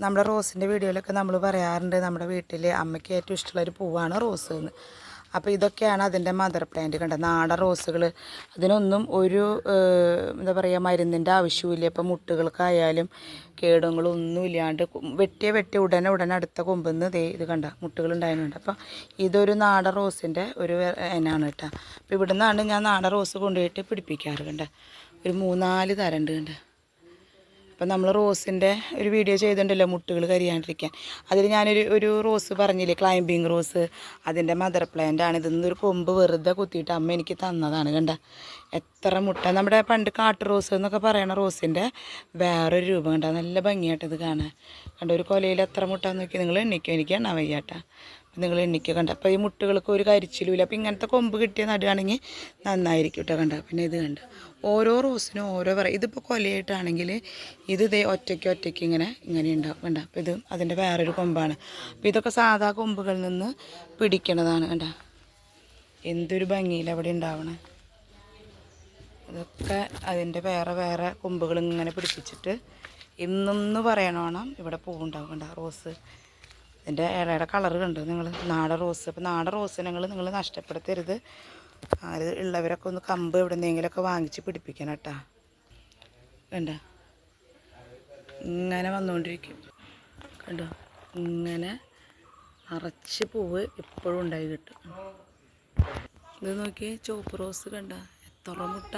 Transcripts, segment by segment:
നമ്മുടെ റോസിന്റെ വീഡിയോയിലൊക്കെ നമ്മൾ പറയാറുണ്ട് നമ്മുടെ വീട്ടിൽ അമ്മയ്ക്ക് ഏറ്റവും ഇഷ്ടമുള്ളൊരു പൂവാണ് റോസ് എന്ന്. അപ്പോൾ ഇതൊക്കെയാണ് അതിന്റെ മദർ പ്ലാന്റ് കണ്ട നാടൻ റോസുകൾ. അതിനൊന്നും ഒരു എന്താ പറയുക മരുന്നിന്റെ ആവശ്യമില്ല ഇപ്പം മുട്ടുകൾക്കായാലും കേടുകളൊന്നും ഇല്ലാണ്ട് വെട്ടിയ വെട്ടി ഉടനെ ഉടനെ അടുത്ത കൊമ്പെന്ന് ദേ ഇത് കണ്ട മുട്ടുകൾ ഉണ്ടായിരുന്നുണ്ട് അപ്പം ഇതൊരു നാടൻ റോസിന്റെ ഒരു ഇനമാണ് കേട്ടോ. അപ്പോൾ ഇവിടെ നിന്നാണ് ഞാൻ നാടൻ റോസ് കൊണ്ടുപോയിട്ട് പിടിപ്പിക്കാറ് കണ്ട. ഒരു മൂന്നാൽ തരം ഉണ്ട് കണ്ട. അപ്പം നമ്മൾ റോസിന്റെ ഒരു വീഡിയോ ചെയ്തിട്ടുണ്ടല്ലോ മുട്ടുകൾ കരിയാണ്ടിരിക്കാൻ. അതിൽ ഞാനൊരു ഒരു റോസ് പറഞ്ഞില്ലേ ക്ലൈംബിങ് റോസ്. അതിന്റെ മദർ പ്ലാന്റ് ആണ്. ഇതിൽ കൊമ്പ് വെറുതെ കുത്തിയിട്ട് അമ്മ എനിക്ക് തന്നതാണ് കണ്ട. എത്ര മുട്ട. നമ്മുടെ പണ്ട് കാട്ടു റോസ് എന്നൊക്കെ പറയണ റോസിന്റെ വേറൊരു രൂപം കണ്ട. നല്ല ഭംഗിയായിട്ട് ഇത് കാണാൻ. കണ്ട ഒരു കൊലയിൽ എത്ര മുട്ട നോക്കി നിങ്ങൾ എണ്ണിക്കും. എനിക്ക് എണ്ണ വയ്യാട്ടാ. നിങ്ങൾ എണ്ണിക്കുക കണ്ട? അപ്പോൾ ഈ മുട്ടുകൾക്ക് ഒരു കരിച്ചിലുമില്ല അപ്പോൾ ഇങ്ങനത്തെ കൊമ്പ് കിട്ടിയ നടുകയാണെങ്കിൽ നന്നായിരിക്കും കേട്ടോ കണ്ട? പിന്നെ ഇത് കണ്ട? ഓരോ റോസിനും ഓരോ വേറെ ഇതിപ്പോൾ കൊലയായിട്ടാണെങ്കിൽ ഇത് ഇതേ ഒറ്റയ്ക്ക് ഒറ്റയ്ക്ക് ഇങ്ങനെ ഇങ്ങനെ ഉണ്ടാവും കണ്ട? അപ്പോൾ ഇത് അതിന്റെ വേറൊരു കൊമ്പാണ്. അപ്പോൾ ഇതൊക്കെ സാധാ കൊമ്പുകളിൽ നിന്ന് പിടിക്കണതാണ് കണ്ട? എന്തൊരു ഭംഗിയിൽ അവിടെ ഉണ്ടാവണേ. ഇതൊക്കെ അതിന്റെ വേറെ വേറെ കൊമ്പുകൾ ഇങ്ങനെ പിടിപ്പിച്ചിട്ട് ഇന്നെന്ന് പറയണോണം ഇവിടെ പൂവുണ്ടാവും കണ്ട? റോസ്. ഇതിന്റെ ഇലയുടെ കളർ കണ്ടു നിങ്ങൾ നാടൻ റോസ്. അപ്പോൾ നാടൻ റോസ് നിങ്ങൾ നിങ്ങൾ നഷ്ടപ്പെടുത്തരുത് അത് ഉള്ളവരൊക്കെ ഒന്ന് കമ്പ് എവിടെ നിന്നെങ്കിലൊക്കെ വാങ്ങിച്ച് പിടിപ്പിക്കണം കേട്ടാ. കണ്ട? ഇങ്ങനെ വന്നുകൊണ്ടിരിക്കും കണ്ടോ? ഇങ്ങനെ നിറച്ച് പൂവ് എപ്പോഴും ഉണ്ടായി കിട്ടും. ഇത് നോക്കി ചുവപ്പ് റോസ് കണ്ട? എത്ര മുട്ട?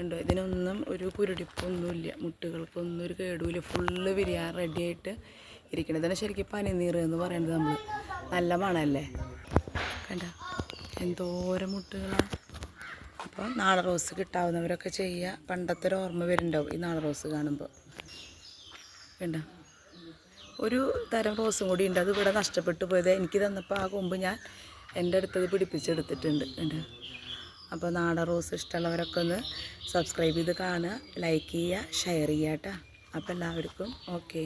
ഉണ്ടോ ഇതിനൊന്നും ഒരു കുരുടിപ്പൊന്നുമില്ല. മുട്ടുകൾക്കൊന്നും ഒരു കേടുമില്ല ഫുള്ള് വിരിയാൻ റെഡിയായിട്ട് ഇരിക്കണം തന്നെ ശരിക്കും പനിനീർ എന്ന് പറയുന്നത് നമ്മൾ നല്ല മണല്ലേ? കണ്ട? എന്തോരം മുട്ടുകളാണ് അപ്പോൾ നാളെ റോസ് കിട്ടാവുന്നവരൊക്കെ ചെയ്യുക പണ്ടത്തെ ഒരു ഓർമ്മ വരുന്നുണ്ടാവും ഈ നാളെ റോസ് കാണുമ്പോൾ കണ്ട? ഒരു തരം റോസും കൂടി ഉണ്ട്. അത് ഇവിടെ നഷ്ടപ്പെട്ടു പോയത്. എനിക്ക് തന്നപ്പോൾ ആ കൊമ്പ് ഞാൻ എന്റെ അടുത്തത് പിടിപ്പിച്ചെടുത്തിട്ടുണ്ട്. ഉണ്ട് അപ്പോൾ നാടൻ റോസ് ഇഷ്ടമുള്ളവരൊക്കെ ഒന്ന് സബ്സ്ക്രൈബ് ചെയ്ത് കാണുക. ലൈക്ക് ചെയ്യുക ഷെയർ ചെയ്യുക കേട്ടോ. അപ്പോൾ എല്ലാവർക്കും ഓക്കെ.